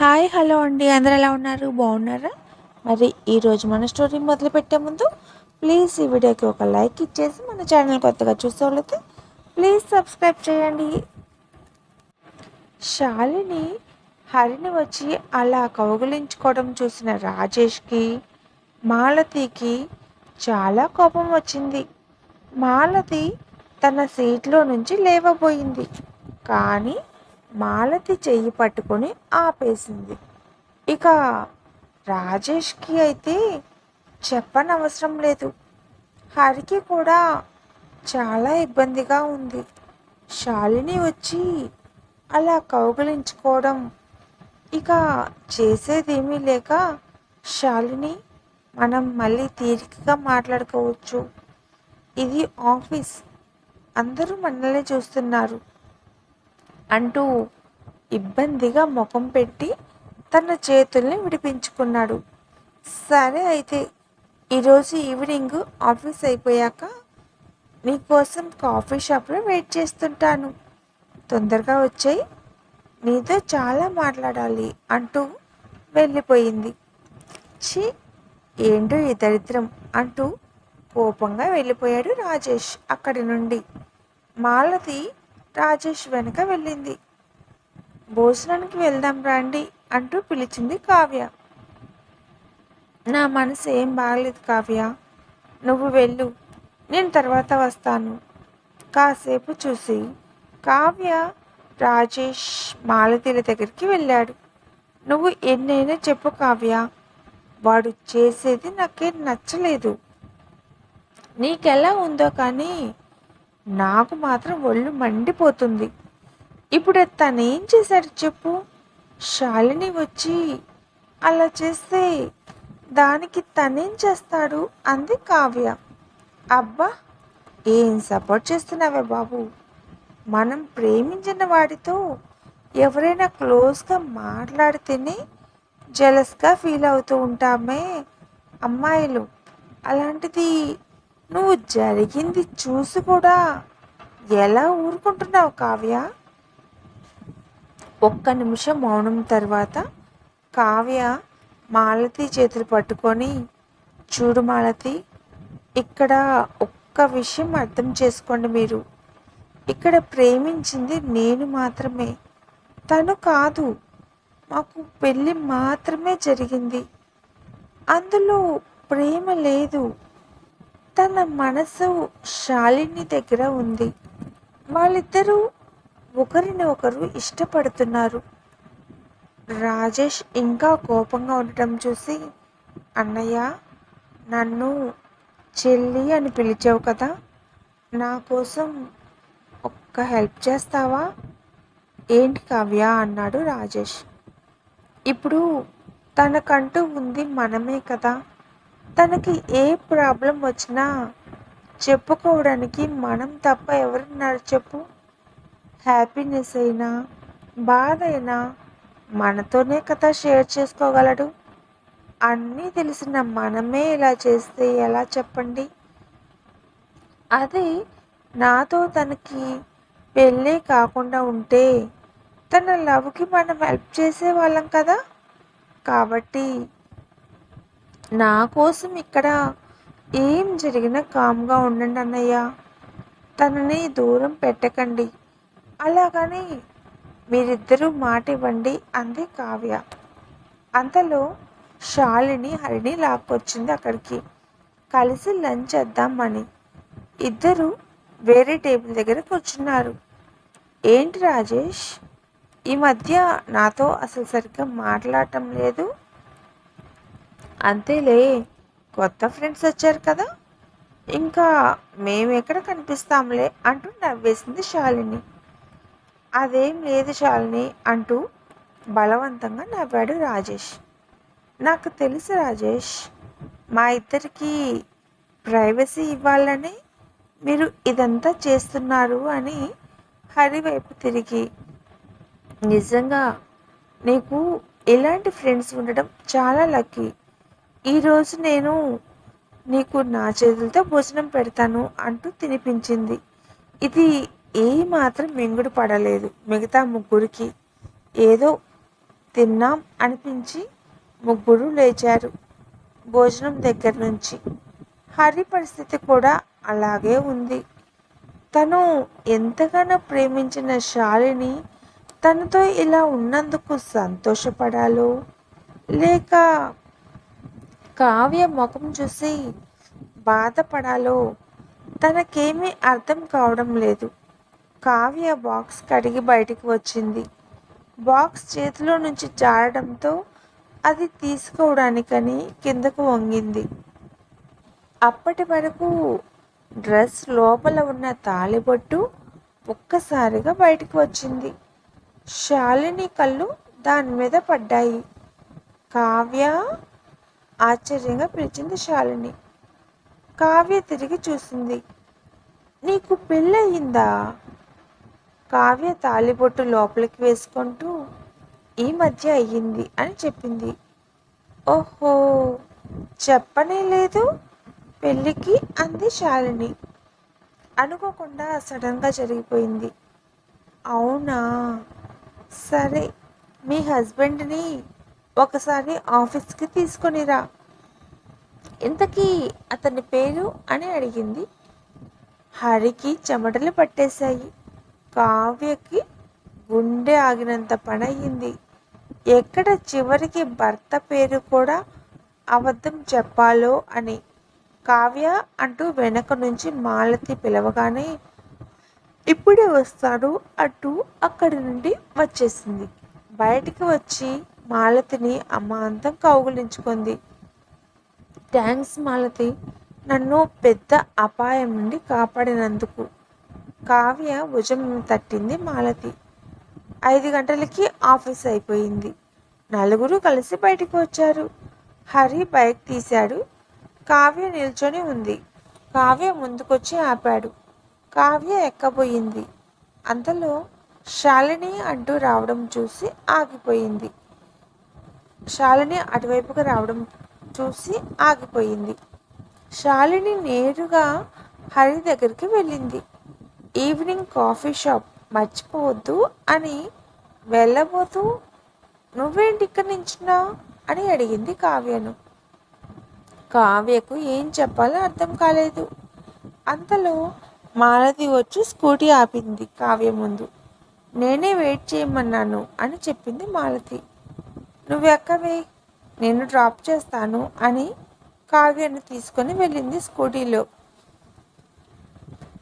Hi hello అండి. అందరు ఎలా ఉన్నారు? బాగున్నారా? మరి ఈరోజు మన స్టోరీ మొదలు పెట్టే ముందు ప్లీజ్ ఈ వీడియోకి ఒక లైక్ ఇచ్చేసి మన ఛానల్ కొత్తగా చూసే వాళ్ళైతే ప్లీజ్ సబ్స్క్రైబ్ చేయండి. శాలిని హరిని వచ్చి అలా కౌగులించుకోవడం చూసిన రాజేష్కి మాలతికి చాలా కోపం వచ్చింది. మాలతి తన సీట్లో నుంచి లేవబోయింది. కానీ మాలతి చెయ్యి పట్టుకొని ఆపేసింది. ఇక రాజేష్కి అయితే చెప్పనవసరం లేదు. హరికి కూడా చాలా ఇబ్బందిగా ఉంది. శాలిని వచ్చి అలా కౌగిలించుకోవడం. ఇక చేసేదేమీ లేక శాలిని మనం మళ్ళీ తీరికగా మాట్లాడుకోవచ్చు. ఇది ఆఫీస్. అందరూ మనల్ని చూస్తున్నారు. అంటూ ఇబ్బందిగా ముఖం పెట్టి తన చేతుల్ని విడిపించుకున్నాడు. సరే అయితే ఈరోజు ఈవినింగ్ ఆఫీస్ అయిపోయాక నీకోసం కాఫీ షాప్లో వెయిట్ చేస్తుంటాను. తొందరగా వచ్చాయి నీతో చాలా మాట్లాడాలి అంటూ వెళ్ళిపోయింది. ఛీ ఏంటో ఈ దరిద్రం అంటూ కోపంగా వెళ్ళిపోయాడు రాజేష్ అక్కడి నుండి. మాలతి రాజేష్ వెనుక వెళ్ళింది. భోజనానికి వెళ్దాం రండి అంటూ పిలిచింది కావ్య. నా మనసు ఏం బాగలేదు కావ్య. నువ్వు వెళ్ళు. నేను తర్వాత వస్తాను. కాసేపు చూసి. కావ్య రాజేష్ మాలతీల దగ్గరికి వెళ్ళాడు. నువ్వు ఎన్నైనా చెప్పు కావ్య. వాడు చేసేది నాకేం నచ్చలేదు. నీకెలా ఉందో కానీ నాకు మాత్రం ఒళ్ళు మండిపోతుంది. ఇప్పుడు తనేం చేశాడు చెప్పు? శాలిని వచ్చి అలా చేస్తే దానికి తనేం చేస్తాడు? అంది కావ్య. అబ్బా ఏం సపోర్ట్ చేస్తున్నావే బాబు? మనం ప్రేమించిన వాడితో ఎవరైనా క్లోజ్గా మాట్లాడితేనే జలస్గా ఫీల్ అవుతూ ఉంటామే అమ్మాయిలు. అలాంటిది నువ్వు జరిగింది చూసి కూడా ఎలా ఊరుకుంటున్నావు కావ్య? ఒక్క నిమిషం మౌనం తర్వాత కావ్య మాలతి చేతులు పట్టుకొని చూడు మాలతి ఇక్కడ ఒక్క విషయం అర్థం చేసుకోండి మీరు. ఇక్కడ ప్రేమించింది నేను మాత్రమే. తను కాదు మాకు పెళ్ళి మాత్రమే జరిగింది. అందులో ప్రేమ లేదు. తన మనసు శాలిని దగ్గర ఉంది. వాళ్ళిద్దరూ ఒకరిని ఒకరు ఇష్టపడుతున్నారు. రాజేష్ ఇంకా కోపంగా ఉండటం చూసి అన్నయ్య నన్ను చెల్లి అని పిలిచావు కదా నా కోసం ఒక్క హెల్ప్ చేస్తావా? ఏంటి కావ్య అన్నాడు రాజేష్. ఇప్పుడు తనకంటూ ఉంది మనమే కదా తనకి ఏ ప్రాబ్లం వచ్చినా చెప్పుకోవడానికి మనం తప్ప ఎవరున్నారు చెప్పు. హ్యాపీనెస్ అయినా బాధ అయినా మనతోనే కదా షేర్ చేసుకోగలడు. అన్నీ తెలిసిన మనమే ఇలా చేస్తే ఎలా చెప్పండి? అదే నాతో తనకి పెళ్ళే కాకుండా ఉంటే తన లవ్కి మనం హెల్ప్ చేసే వాళ్ళం కదా? కాబట్టి నా కోసం ఇక్కడ ఏం జరిగినా కామ్గా ఉండండి అన్నయ్య. తనని దూరం పెట్టకండి. అలాగని మీరిద్దరూ మాట ఇవ్వండి అంది కావ్య. అంతలో శాలిని హరిని లాక్కొచ్చింది అక్కడికి. కలిసి లంచ్ చేద్దామని ఇద్దరు వేరే టేబుల్ దగ్గర కూర్చున్నారు. ఏంటి రాజేష్? ఈ మధ్య నాతో అసలు సరిగ్గా మాట్లాడటం లేదు. అంతేలే కొత్త ఫ్రెండ్స్ వచ్చారు కదా. ఇంకా మేము ఎక్కడ కనిపిస్తాంలే అంటూ నవ్వేసింది శాలిని. అదేం లేదు శాలిని అంటూ బలవంతంగా నవ్వాడు రాజేష్. నాకు తెలుసు రాజేష్ మా ఇద్దరికి ప్రైవసీ ఇవ్వాలని మీరు ఇదంతా చేస్తున్నారు అని హరి వైపు తిరిగి. నిజంగా నీకు ఇలాంటి ఫ్రెండ్స్ ఉండడం చాలా లక్కీ. ఈరోజు నేను నీకు నా చేతులతో భోజనం పెడతాను అంటూ తినిపించింది. ఇది ఏ మాత్రం మింగుడు పడలేదు. మిగతా ముగ్గురికి ఏదో తిన్నాం అనిపించి ముగ్గురు లేచారు భోజనం దగ్గర నుంచి. హరి పరిస్థితి కూడా అలాగే ఉంది. తను ఎంతగానో ప్రేమించిన శాలిని తనతో ఇలా ఉన్నందుకు సంతోషపడాలో లేక కావ్య ముఖం చూసి బాధపడాలో తనకేమీ అర్థం కావడం లేదు. కావ్య బాక్స్ కడిగి బయటికి వచ్చింది. బాక్స్ చేతిలో నుంచి జారడంతో అది తీసుకోవడానికని కిందకు వంగింది. అప్పటి వరకు డ్రెస్ లోపల ఉన్న తాలిబొట్టు ఒక్కసారిగా బయటికి వచ్చింది. శాలిని కళ్ళు దాని మీద పడ్డాయి. కావ్య ఆశ్చర్యంగా పిలిచింది శాలిని. కావ్య తిరిగి చూసింది. నీకు పెళ్ళయిందా? కావ్య తాలిబొట్టు లోపలికి వేసుకుంటూ ఈ మధ్య అయ్యింది అని చెప్పింది. ఓహో! చెప్పనే లేదు? పెళ్ళికి? అంది శాలిని. అనుకోకుండా సడన్గా జరిగిపోయింది. అవునా? సరే మీ హస్బెండ్ని ఒకసారి ఆఫీస్కి తీసుకొనిరా ఇంతకీ అతని పేరు అని అడిగింది. హరికి చెమటలు పట్టేశాయి. కావ్యకి గుండె ఆగినంత పని అయ్యింది ఎక్కడ చివరికి భర్త పేరు కూడా అబద్ధం చెప్పాలో అని కావ్య అంటూ వెనక నుంచి మాలతి పిలవగానే ఇప్పుడే వస్తాడు అంటూ అక్కడి నుండి వచ్చేసింది. బయటికి వచ్చి మాలతిని అమాంతం కౌగులించుకుంది. థ్యాంక్స్ మాలతి. నన్ను పెద్ద అపాయం నుండి కాపాడినందుకు. కావ్య భుజం తట్టింది మాలతి. ఐదు గంటలకి ఆఫీస్ అయిపోయింది. నలుగురు కలిసి బయటికి వచ్చారు. హరి బైక్ తీశాడు. కావ్య నిల్చొని ఉంది. కావ్య ముందుకొచ్చి ఆపాడు. కావ్య ఎక్కబోయింది. అంతలో శాలిని అంటూ రావడం చూసి ఆగిపోయింది. శాలిని అటువైపుగా రావడం చూసి ఆగిపోయింది. శాలిని నేరుగా హరి దగ్గరికి వెళ్ళింది. ఈవినింగ్ కాఫీ షాప్ మర్చిపోవద్దు అని వెళ్ళబోతూ నువ్వేంటి ఇక్కడ నించున్నా? అని అడిగింది కావ్యను. కావ్యకు ఏం చెప్పాలో అర్థం కాలేదు. అంతలో మాలతి వచ్చి స్కూటీ ఆపింది కావ్య ముందు. నేనే వెయిట్ చేయమన్నాను అని చెప్పింది మాలతి. నువ్వు ఎక్కవే? నేను డ్రాప్ చేస్తాను అని కావ్యను తీసుకొని వెళ్ళింది స్కూటీలో.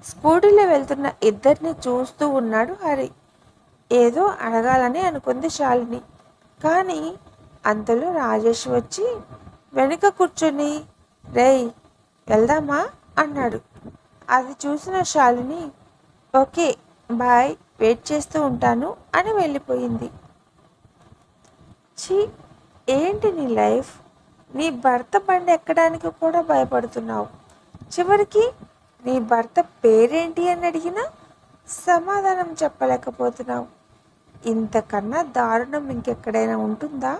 స్కూటీలో వెళ్తున్న ఇద్దరిని చూస్తూ ఉన్నాడు హరి. ఏదో అడగాలని అనుకుంది శాలిని. కానీ అంతలో రాజేష్ వచ్చి వెనుక కూర్చొని రేయ్ వెళ్దామా? అన్నాడు. అది చూసిన శాలిని ఓకే బాయ్ వెయిట్ చేస్తూ ఉంటాను అని వెళ్ళిపోయింది. ఛీ ఏంటి నీ లైఫ్? నీ భర్త బండి ఎక్కడానికి కూడా భయపడుతున్నావు. చివరికి నీ భర్త పేరేంటి అని అడిగినా సమాధానం చెప్పలేకపోతున్నావు. ఇంతకన్నా దారుణం ఇంకెక్కడైనా ఉంటుందా?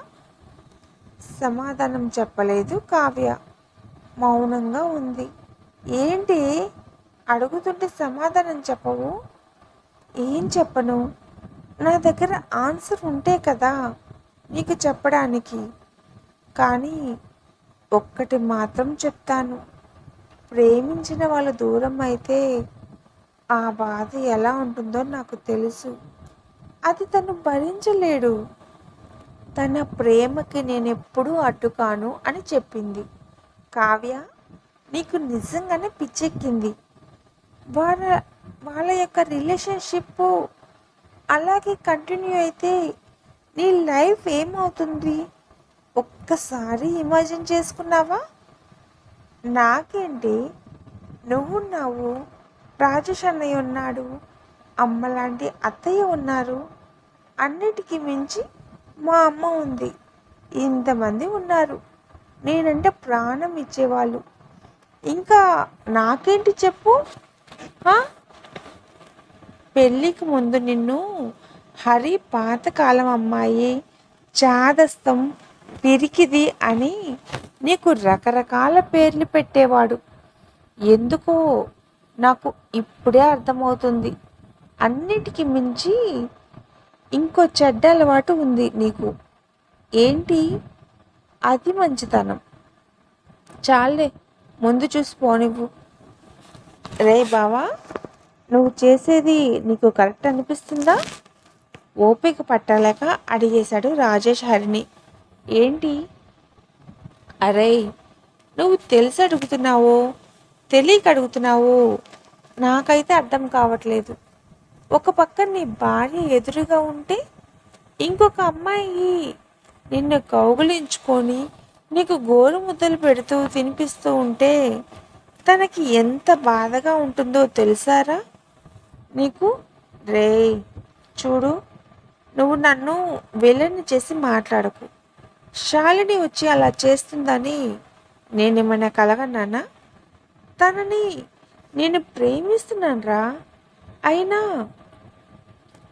సమాధానం చెప్పలేదు కావ్య. మౌనంగా ఉంది. ఏంటి? అడుగుతుంటే సమాధానం చెప్పవు? ఏం చెప్పను? నా దగ్గర ఆన్సర్ ఉంటే కదా? నీకు చెప్పడానికి. కానీ ఒక్కటి మాత్రం చెప్తాను. ప్రేమించిన వాళ్ళు దూరం అయితే ఆ బాధ ఎలా ఉంటుందో నాకు తెలుసు. అది తను భరించలేడు. తన ప్రేమకి నేను ఎప్పుడూ అడ్డుకాను అని చెప్పింది. కావ్య నీకు నిజంగానే పిచ్చెక్కింది. వాళ్ళ వాళ్ళ యొక్క రిలేషన్షిప్ అలాగే కంటిన్యూ అయితే నీ లైఫ్ ఏమవుతుంది? ఒక్కసారి ఇమాజిన్ చేసుకున్నావా? నాకేంటి? నువ్వున్నావు రాజేష్ అన్నయ్య ఉన్నాడు. అమ్మ లాంటి అత్తయ్య ఉన్నారు. అన్నిటికీ మించి మా అమ్మ ఉంది. ఇంతమంది ఉన్నారు. నేనంటే ప్రాణం ఇచ్చేవాళ్ళు. ఇంకా నాకేంటి చెప్పు? పెళ్ళికి ముందు నిన్ను హరి పాతకాలం అమ్మాయి చాదస్తం పిరికిది అని నీకు రకరకాల పేర్లు పెట్టేవాడు. ఎందుకో నాకు ఇప్పుడే అర్థమవుతుంది. అన్నిటికీ మించి ఇంకో చెడ్డ అలవాటు ఉంది నీకు. ఏంటి? అది మంచితనం. చాలే ముందు చూసి పోనివ్వు. రే బావా నువ్వు చేసేది నీకు కరెక్ట్ అనిపిస్తుందా? ఓపిక పట్టలేక అడిగేశాడు రాజేష్ హరిని. ఏంటి? అరే నువ్వు తెలిసి అడుగుతున్నావో తెలియక అడుగుతున్నావో. నాకైతే అర్థం కావట్లేదు. ఒక పక్క నీ భార్య ఎదురుగా ఉంటే ఇంకొక అమ్మాయి నిన్ను కౌగులించుకొని నీకు గోరు ముద్దలు పెడుతూ తినిపిస్తూ ఉంటే తనకి ఎంత బాధగా ఉంటుందో తెలుసారా? నీకు? రే చూడు. నువ్వు నన్ను వెళ్ళని చేసి మాట్లాడకు. శాలిని వచ్చి అలా చేస్తుందని నేనేమైనా కలగన్నానా? తనని నేను ప్రేమిస్తున్నానరా. అయినా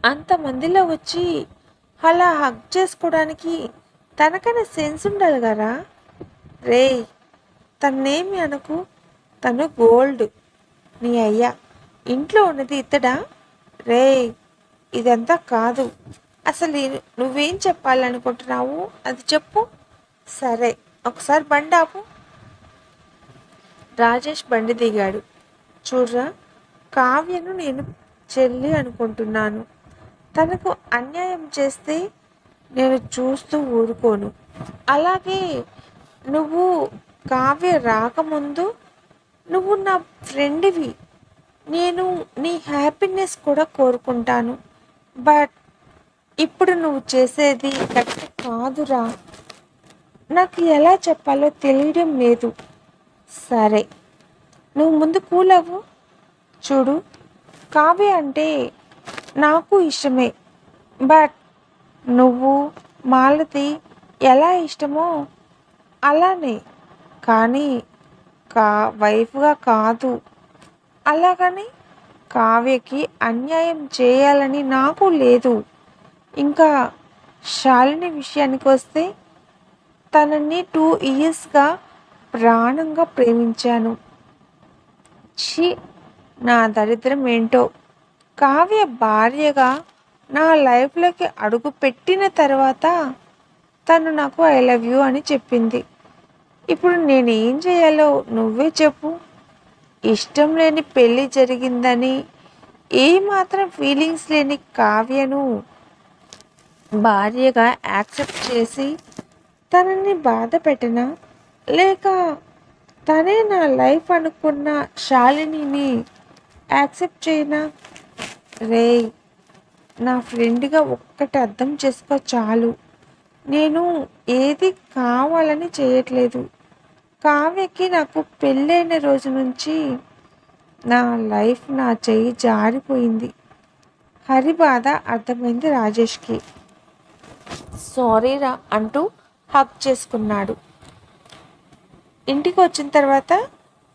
అంతమందిలో వచ్చి అలా హక్ చేసుకోవడానికి తనకైనా సెన్స్ ఉండాలి కదా? రే తన్నేమి అనకు. తను గోల్డ్. నీ అయ్యా. ఇంట్లో ఉన్నది ఇతడా రే ఇదంతా కాదు. అసలు నువ్వేం చెప్పాలనుకుంటున్నావు? అది చెప్పు. సరే ఒకసారి బండి ఆపు. రాజేష్ బండి దిగాడు. చూడరా కావ్యను నేను చెల్లి అనుకుంటున్నాను. తనకు అన్యాయం చేస్తే నేను చూస్తూ ఊరుకోను. అలాగే నువ్వు కావ్య రాకముందు నువ్వు నా ఫ్రెండ్వి. నేను నీ హ్యాపీనెస్ కూడా కోరుకుంటాను. బట్ ఇప్పుడు నువ్వు చేసేది కరెక్ట్ కాదురా. నాకు ఎలా చెప్పాలో తెలియడం లేదు. సరే నువ్వు ముందు కూలవు చూడు కావ్య అంటే నాకు ఇష్టమే. బట్ నువ్వు మాలతి ఎలా ఇష్టమో అలానే. కానీ కా వైఫ్గా కాదు. అలాగని కావ్యకి అన్యాయం చేయాలని నాకు లేదు. ఇంకా శాలిని విషయానికి వస్తే తనని టూ ఇయర్స్గా ప్రాణంగా ప్రేమించాను. ఛీ నా దరిద్రం ఏంటో? కావ్య భార్యగా నా లైఫ్లోకి అడుగు పెట్టిన తర్వాత తను నాకు ఐ లవ్ యూ అని చెప్పింది. ఇప్పుడు నేను ఏం చేయాలో నువ్వే చెప్పు. ఇష్టం లేని పెళ్ళి జరిగిందని ఏమాత్రం ఫీలింగ్స్ లేని కావ్యను భార్యగా యాక్సెప్ట్ చేసి తనని బాధ పెట్టిన లేక తనే నా లైఫ్ అనుకున్న శాలినిని యాక్సెప్ట్ చేయనా? రే నా ఫ్రెండ్గా ఒక్కటి అర్థం చేసుకో చాలు. నేను ఏది కావాలని చేయట్లేదు. కావ్యకి నాకు పెళ్ళైన రోజు నుంచి నా లైఫ్ నా చెయ్యి జారిపోయింది. హరి బాధ అర్థమైంది రాజేష్కి. సారీరా అంటూ హక్ చేసుకున్నాడు. ఇంటికి వచ్చిన తర్వాత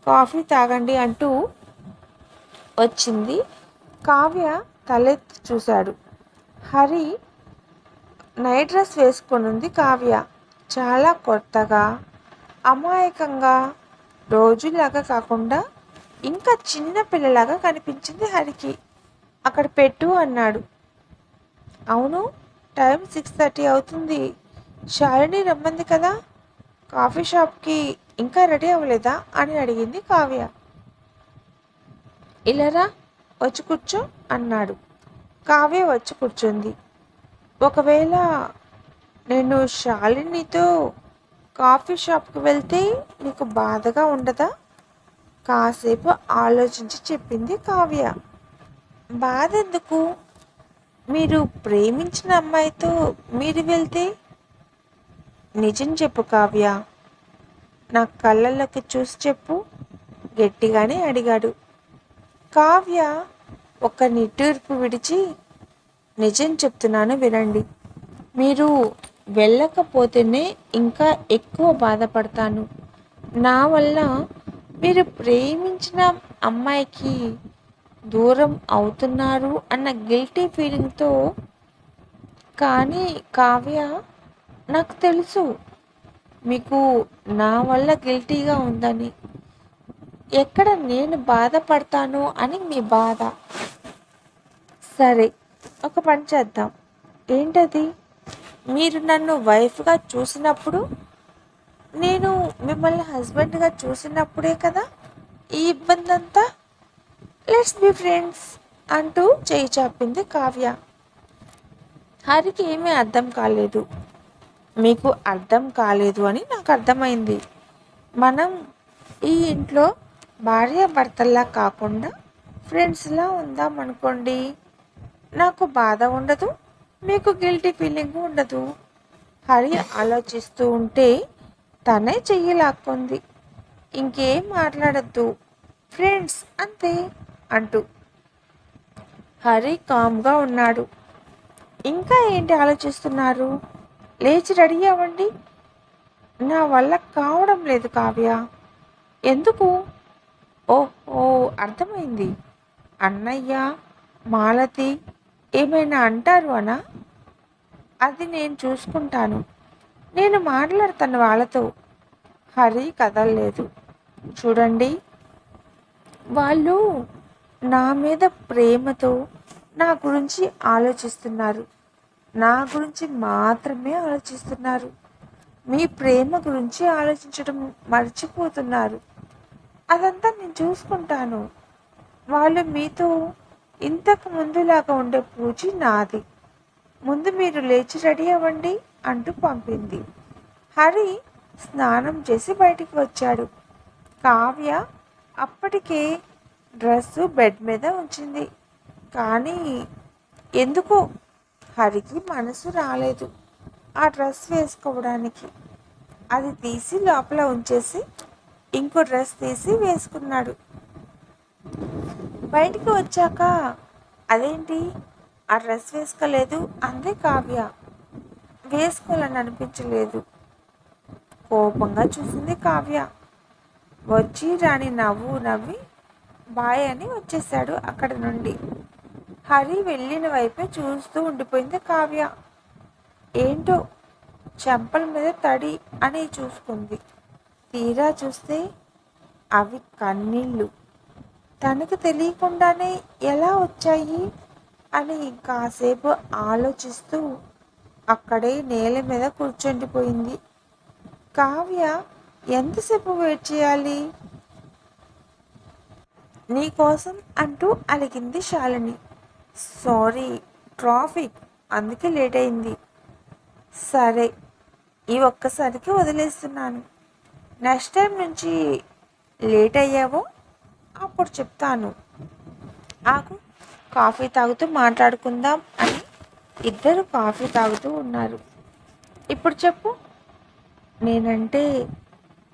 కాఫీ తాగండి అంటూ వచ్చింది. కావ్య తలెత్తి చూశాడు. హరి నైట్ డ్రెస్ వేసుకొని ఉంది కావ్య. చాలా కొత్తగా అమాయకంగా రోజులాగా కాకుండా ఇంకా చిన్న పిల్లలాగా కనిపించింది హరికి. అక్కడ పెట్టు అన్నాడు. అవును టైం సిక్స్ థర్టీ అవుతుంది. శాలిని రమ్మంది కదా? కాఫీ షాప్కి ఇంకా రెడీ అవ్వలేదా? అని అడిగింది కావ్య. ఇలారా వచ్చి కూర్చో అన్నాడు. కావ్య వచ్చి కూర్చుంది. ఒకవేళ నేను శాలినితో కాఫీ షాప్కి వెళ్తే నీకు బాధగా ఉండదా? కాసేపు ఆలోచించి చెప్పింది కావ్య. బాధ ఎందుకు మీరు ప్రేమించిన అమ్మాయితో మీరు వెళ్తే? నిజం చెప్పు కావ్య. నా కళ్ళల్లోకి చూసి చెప్పు. గట్టిగానే అడిగాడు. కావ్య ఒక నిట్టూర్పు విడిచి నిజం చెప్తున్నాను వినండి. మీరు వెళ్ళకపోతేనే ఇంకా ఎక్కువ బాధపడతాను. నా వల్ల మీరు ప్రేమించిన అమ్మాయికి దూరం అవుతున్నారు అన్న గిల్టీ ఫీలింగ్తో కానీ కావ్య నాకు తెలుసు. మీకు నా వల్ల గిల్టీగా ఉందని. ఎక్కడ నేను బాధపడతాను అని మీ బాధ? సరే ఒక పని చేద్దాం. ఏంటది? మీరు నన్ను వైఫ్గా చూసినప్పుడు? నేను మిమ్మల్ని హస్బెండ్గా చూసినప్పుడే కదా ఈ ఇబ్బంది అంతా లెట్స్ బి ఫ్రెండ్స్ అంటూ చేయి చాపింది కావ్య. హరికి ఏమీ అర్థం కాలేదు. మీకు అర్థం కాలేదు అని నాకు అర్థమైంది. మనం ఈ ఇంట్లో భార్య భర్తల్లా కాకుండా ఫ్రెండ్స్లా ఉందాం అనుకోండి. నాకు బాధ ఉండదు మీకు గిల్టీ ఫీలింగ్ ఉండదు. హరి ఆలోచిస్తూ ఉంటే తనే చెయ్యి లాక్కుంది. ఇంకేం మాట్లాడద్దు. ఫ్రెండ్స్ అంతే. అంటూ. హరి కామ్గా ఉన్నాడు. ఇంకా ఏంటి ఆలోచిస్తున్నారు? లేచి రెడీ అవ్వండి. నా వల్ల కావడం లేదు కావ్య. ఎందుకు? ఓ ఓ అర్థమైంది. అన్నయ్య మాలతి ఏమైనా అంటారు అనా? అది నేను చూసుకుంటాను. నేను మాట్లాడతాను వాళ్ళతో. హరి కదలలేదు. చూడండి. వాళ్ళు నా మీద ప్రేమతో నా గురించి ఆలోచిస్తున్నారు. నా గురించి మాత్రమే ఆలోచిస్తున్నారు. మీ ప్రేమ గురించి ఆలోచించడం మర్చిపోతున్నారు. అదంతా నేను చూసుకుంటాను. వాళ్ళు మీతో ఇంతకు ముందులాగా ఉండే పూజ నాది. ముందు మీరు లేచి రెడీ అవ్వండి అంటూ పంపింది. హరి స్నానం చేసి బయటికి వచ్చాడు. కావ్య అప్పటికే డ్రెస్సు బెడ్ మీద ఉంచింది. కానీ ఎందుకో? హరికి మనసు రాలేదు ఆ డ్రెస్ వేసుకోవడానికి. అది తీసి లోపల ఉంచేసి ఇంకో డ్రెస్ తీసి వేసుకున్నాడు. బయటికి వచ్చాక అదేంటి? ఆ డ్రెస్ వేసుకోలేదు అందే కావ్య. వేసుకోవాలని అనిపించలేదు కోపంగా చూసింది కావ్య. వచ్చి రాని నవ్వు నవ్వి బాయ్ అని వచ్చేసాడు అక్కడి నుండి. హరి వెళ్ళిన వైపే చూస్తూ ఉండిపోయింది కావ్య. ఏంటో? చెంపల మీద తడి అని చూసుకుంది. తీరా చూస్తే అవి కన్నీళ్ళు. తనకు తెలియకుండానే ఎలా వచ్చాయి అని కాసేపు ఆలోచిస్తూ అక్కడే నేల మీద కూర్చుండిపోయింది. కావ్య ఎంతసేపు వెయిట్ చేయాలి? నీకోసం అంటూ అలిగింది శాలిని. Sorry traffic. అందుకే లేట్ అయింది. సరే ఈ ఒక్కసారికి వదిలేస్తున్నాను. నెక్స్ట్ టైం నుంచి లేట్ అయ్యావో అప్పుడు చెప్తాను. ఆకు కాఫీ తాగుతూ మాట్లాడుకుందాం అని ఇద్దరు కాఫీ తాగుతూ ఉన్నారు. ఇప్పుడు చెప్పు. నేనంటే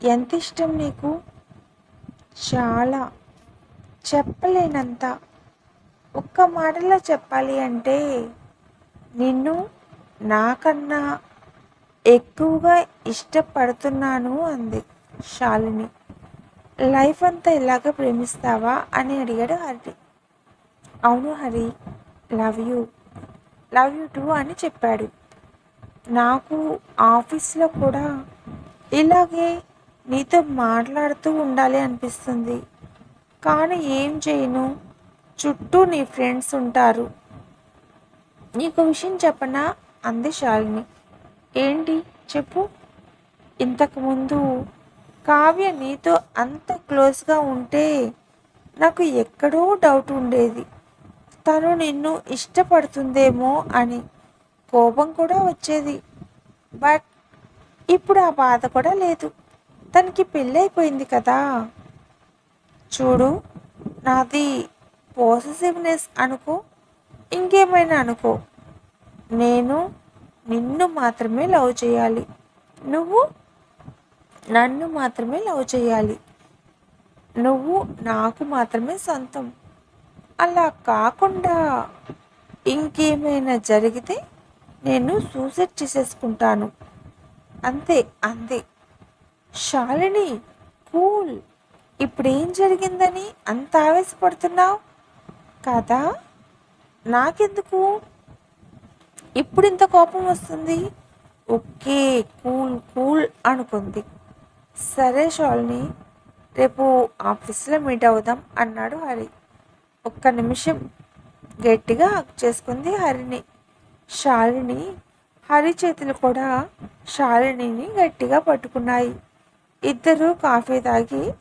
ఎంత ఇష్టం నీకు? చాలా. చెప్పలేనంత. ఒక్క మాటలో చెప్పాలి అంటే నిన్ను నాకన్నా ఎక్కువగా ఇష్టపడుతున్నాను అంది శాలిని. లైఫ్ అంతా ఇలాగ ప్రేమిస్తావా అని అడిగాడు హరి అవును Hari love you love you too అని చెప్పాడు. నాకు ఆఫీస్లో కూడా ఇలాగే నీతో మాట్లాడుతూ ఉండాలి అనిపిస్తుంది. కానీ ఏం చేయను? చుట్టూ నీ ఫ్రెండ్స్ ఉంటారు. నీకు విషయం చెప్పనా? అంది శాలిని. ఏంటి? చెప్పు. ఇంతకుముందు కావ్య నీతో అంత క్లోజ్గా ఉంటే నాకు ఎక్కడో డౌట్ ఉండేది. తను నిన్ను ఇష్టపడుతుందేమో అని కోపం కూడా వచ్చేది. బట్ ఇప్పుడు ఆ బాధ కూడా లేదు. తనకి పెళ్ళైపోయింది కదా. చూడు నాది పోసెసివ్నెస్ అనుకో ఇంకేమైనా అనుకో. నేను నిన్ను మాత్రమే లవ్ చేయాలి. నువ్వు నన్ను మాత్రమే లవ్ చేయాలి. నువ్వు నాకు మాత్రమే సొంతం. అలా కాకుండా ఇంకేమైనా జరిగితే నేను సూసైడ్ చేసేసుకుంటాను. అంతే అంతే. శాలిని కూల్. ఇప్పుడు ఏం జరిగిందని అంత ఆవేశపడుతున్నావు? కదా? నాకెందుకు? ఇప్పుడు ఇంత కోపం వస్తుంది? ఓకే కూల్ కూల్ అనుకుంది. సరే షాల్ని రేపు ఆఫీస్లో మీట్ అవుదాం అన్నాడు హరి. ఒక్క నిమిషం గట్టిగా హక్ చేసుకుంది హరిని. శాలిని హరి చేతులు కూడా శాలినిని గట్టిగా పట్టుకున్నాయి. ఇద్దరు కాఫీ తాగి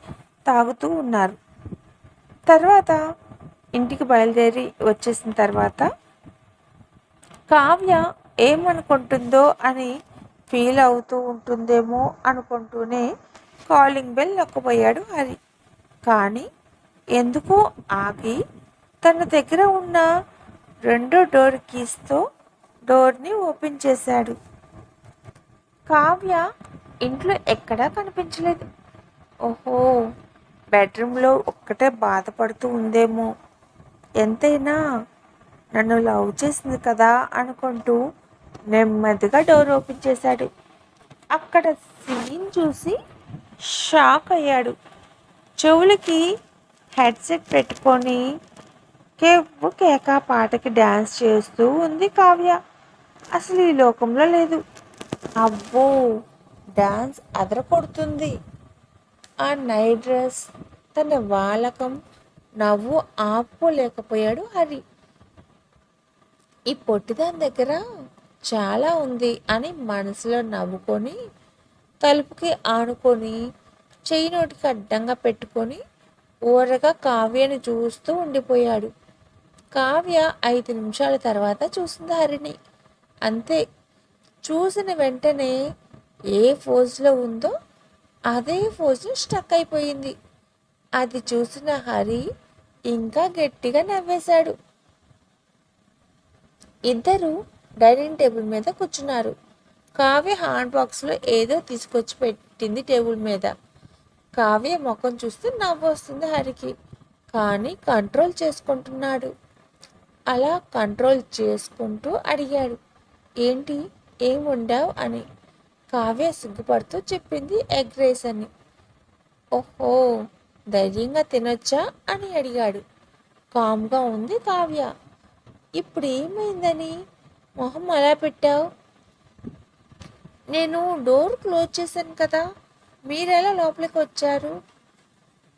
తాగుతూ ఉన్నారు. తర్వాత ఇంటికి బయలుదేరి వచ్చేసిన తర్వాత కావ్య ఏమనుకుంటుందో అని ఫీల్ అవుతూ ఉంటుందేమో అనుకుంటూనే కాలింగ్ బెల్ నొక్కపోయాడు హరి. కానీ ఎందుకో ఆగి తన దగ్గర ఉన్న రెండో డోర్ కీస్తో డోర్ని ఓపెన్ చేశాడు. కావ్య ఇంట్లో ఎక్కడా కనిపించలేదు. ఓహో! బెడ్రూమ్లో ఒక్కటే బాధపడుతూ ఉందేమో. ఎంతైనా నన్ను లవ్ చేసింది కదా అనుకుంటూ నెమ్మదిగా డోర్ ఓపెన్ చేశాడు. అక్కడ సీన్ చూసి షాక్ అయ్యాడు. చెవులకి హెడ్సెట్ పెట్టుకొని కేవ్వు కేక పాటకి డ్యాన్స్ చేస్తూ ఉంది కావ్య. అసలు ఈ లోకంలో లేదు. అబ్బో డ్యాన్స్ అదరకొడుతుంది ఆ నైట్ డ్రెస్ తన వాలకం నవ్వు ఆపుకోలేకపోయాడు హరి. ఈ పొట్టిదాని దగ్గర చాలా ఉంది అని మనసులో నవ్వుకొని తలుపుకి ఆనుకొని చెయ్యి నోటికి అడ్డంగా పెట్టుకొని ఊరగా కావ్యని చూస్తూ ఉండిపోయాడు. కావ్య ఐదు నిమిషాల తర్వాత చూసింది హరిని. అంతే. చూసిన వెంటనే ఏ ఫోజ్లో ఉందో అదే ఫోజు స్టక్ అయిపోయింది. అది చూసిన హరి ఇంకా గట్టిగా నవ్వేశాడు. ఇద్దరు డైనింగ్ టేబుల్ మీద కూర్చున్నారు. కావ్య హ్యాండ్ బాక్స్లో ఏదో తీసుకొచ్చి పెట్టింది టేబుల్ మీద. కావ్య ముఖం చూస్తే నవ్వు వస్తుంది హరికి. కానీ కంట్రోల్ చేసుకుంటున్నాడు. అలా కంట్రోల్ చేసుకుంటూ అడిగాడు. ఏంటి? ఏం ఉండావు అని. కావ్య సిగ్గుపడుతూ చెప్పింది ఎగ్ రైస్ అని. ఓహో ధైర్యంగా తినొచ్చా అని అడిగాడు. కామ్గా ఉంది కావ్య. ఇప్పుడు ఏమైందని మొహం అలా పెట్టావు? నేను డోర్ క్లోజ్ చేశాను కదా మీరెలా లోపలికి వచ్చారు?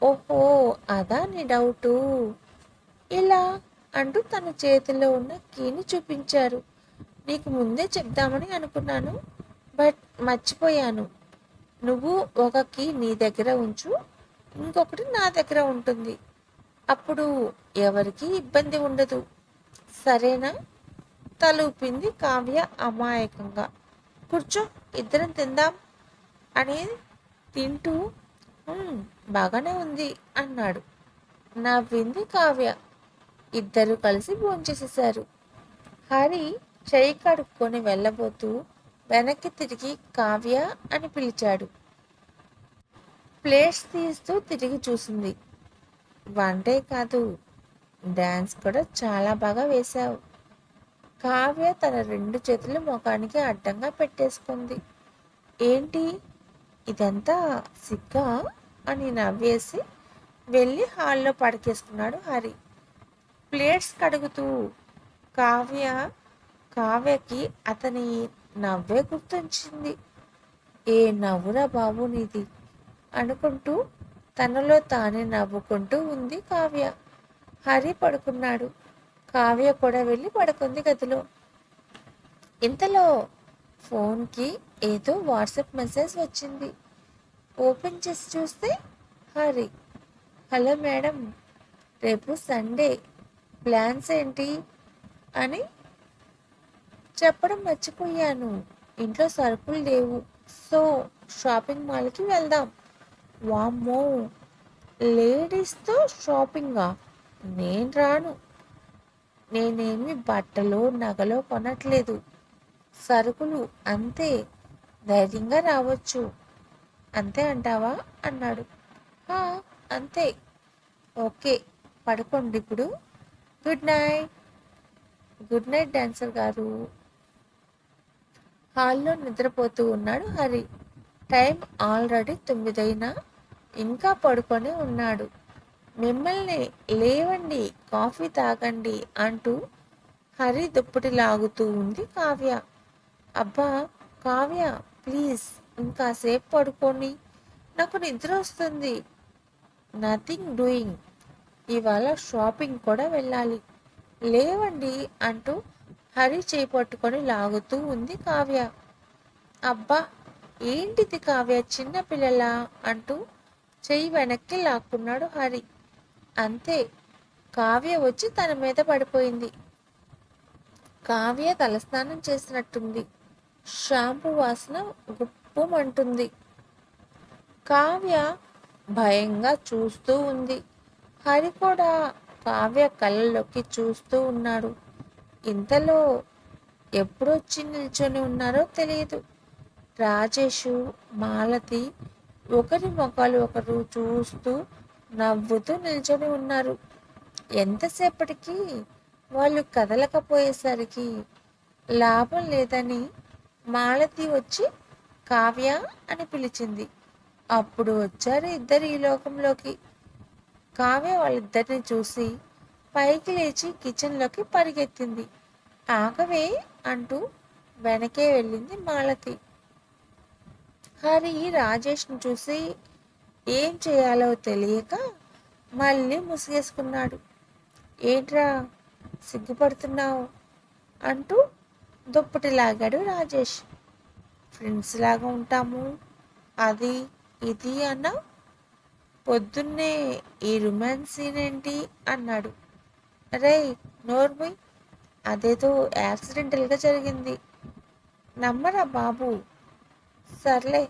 ఓహో అదా నీ డౌటు. ఇలా అంటూ తన చేతిలో ఉన్న కీని చూపించారు. నీకు ముందే చెప్దామని అనుకున్నాను. బట్ మర్చిపోయాను. నువ్వు ఒక కీ నీ దగ్గర ఉంచు ఇంకొకటి నా దగ్గర ఉంటుంది. అప్పుడు ఎవరికి ఇబ్బంది ఉండదు. సరేనా? తలూపింది కావ్య అమాయకంగా. కూర్చో ఇద్దరం తిందాం అనేది తింటూ బాగానే ఉంది అన్నాడు. నవ్వింది కావ్య. ఇద్దరు కలిసి భోంచేసేశారు. హరి చేయి కడుక్కొని వెళ్ళబోతూ వెనక్కి తిరిగి కావ్య అని పిలిచాడు. ప్లేట్స్ తీస్తూ తిరిగి చూసింది. వంటే కాదు డ్యాన్స్ కూడా చాలా బాగా వేశావు. కావ్య తన రెండు చేతులు ముఖానికి అడ్డంగా పెట్టేసుకుంది. ఏంటి? ఇదంతా సిగ్గా? అని నవ్వేసి వెళ్ళి హాల్లో పడకేసుకున్నాడు హరి. ప్లేట్స్ కడుగుతూ కావ్య కావ్యకి అతని నవ్వే గుర్తొచ్చింది. ఏ నవ్వురా బాబు నీది? అనుకుంటూ తనలో తానే నవ్వుకుంటూ ఉంది కావ్య. హరి పడుకున్నాడు. కావ్య కూడా వెళ్ళి పడుకుంది గదిలో. ఇంతలో ఫోన్కి ఏదో వాట్సాప్ మెసేజ్ వచ్చింది. ఓపెన్ చేసి చూస్తే హరి. హలో మేడం రేపు సండే. ప్లాన్స్ ఏంటి? అని చెప్పడం మర్చిపోయాను. ఇంట్లో సరుకులు లేవు. సో షాపింగ్ మాల్కి వెళ్దాం. వామ్మో! లేడీస్తో షాపింగా? నేను రాను. నేనేమి బట్టలు నగలో కొనట్లేదు. సరుకులు అంతే. ధైర్యంగా రావచ్చు. అంతే అంటావా? అన్నాడు. అంతే. ఓకే పడుకోండి ఇప్పుడు good night. Good night dancer గారు. హాల్లో నిద్రపోతూ ఉన్నాడు హరి. టైం ఆల్రెడీ తొమ్మిదైనా ఇంకా పడుకొని ఉన్నాడు. మిమ్మల్ని లేవండి కాఫీ తాగండి అంటూ హరి దుప్పటి లాగుతూ ఉంది కావ్య. అబ్బా కావ్య ప్లీజ్ ఇంకాసేపు పడుకొని నాకు నిద్ర వస్తుంది. Nothing doing. ఇవాళ షాపింగ్ కూడా వెళ్ళాలి. లేవండి అంటూ హరి చేయి పట్టుకొని లాగుతూ ఉంది కావ్య. అబ్బా ఏంటిది కావ్య? చిన్న పిల్లలా? అంటూ చెయ్యి వెనక్కి లాక్కున్నాడు హరి. అంతే. కావ్య వచ్చి తన మీద పడిపోయింది. కావ్య తలస్నానం చేసినట్టుంది. షాంపూ వాసన గుప్పమంటుంది. కావ్య భయంగా చూస్తూ ఉంది. హరి కూడా కావ్య కళ్ళలోకి చూస్తూ ఉన్నాడు. ఇంతలో ఎప్పుడొచ్చి నిల్చొని ఉన్నారో తెలియదు రాజేషు మాలతి ఒకరి ముఖాలు ఒకరు చూస్తూ నవ్వుతూ నిల్చొని ఉన్నారు. ఎంతసేపటికి వాళ్ళు కదలకపోయేసరికి లాభం లేదని మాలతి వచ్చి కావ్య అని పిలిచింది. అప్పుడు వచ్చారు ఇద్దరు ఈ లోకంలోకి. కావ్య వాళ్ళిద్దరిని చూసి పైకి లేచి కిచెన్లోకి పరిగెత్తింది. ఆగవే అంటూ వెనకే వెళ్ళింది మాలతి. హరి రాజేష్ని చూసి ఏం చేయాలో తెలియక మళ్ళీ ముసిగేసుకున్నాడు. ఏంట్రా సిగ్గుపడుతున్నావు? అంటూ దుప్పటి లాగాడు రాజేష్. ఫ్రెండ్స్ లాగా ఉంటాము. అది ఇది అన్న పొద్దున్నే ఈ రొమాన్స్ సీన్ ఏంటి? అన్నాడు. రే నోర్మి అదేదో యాక్సిడెంటల్గా జరిగింది. నమ్మరా బాబు? సర్లే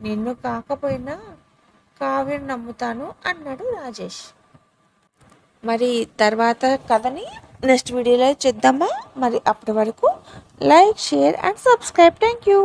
నిన్ను కాకపోయినా కావ్యం నమ్ముతాను అన్నాడు రాజేష్. మరి తర్వాత కథని నెక్స్ట్ వీడియోలో చేద్దామా? మరి అప్పటి వరకు like share and subscribe. Thank you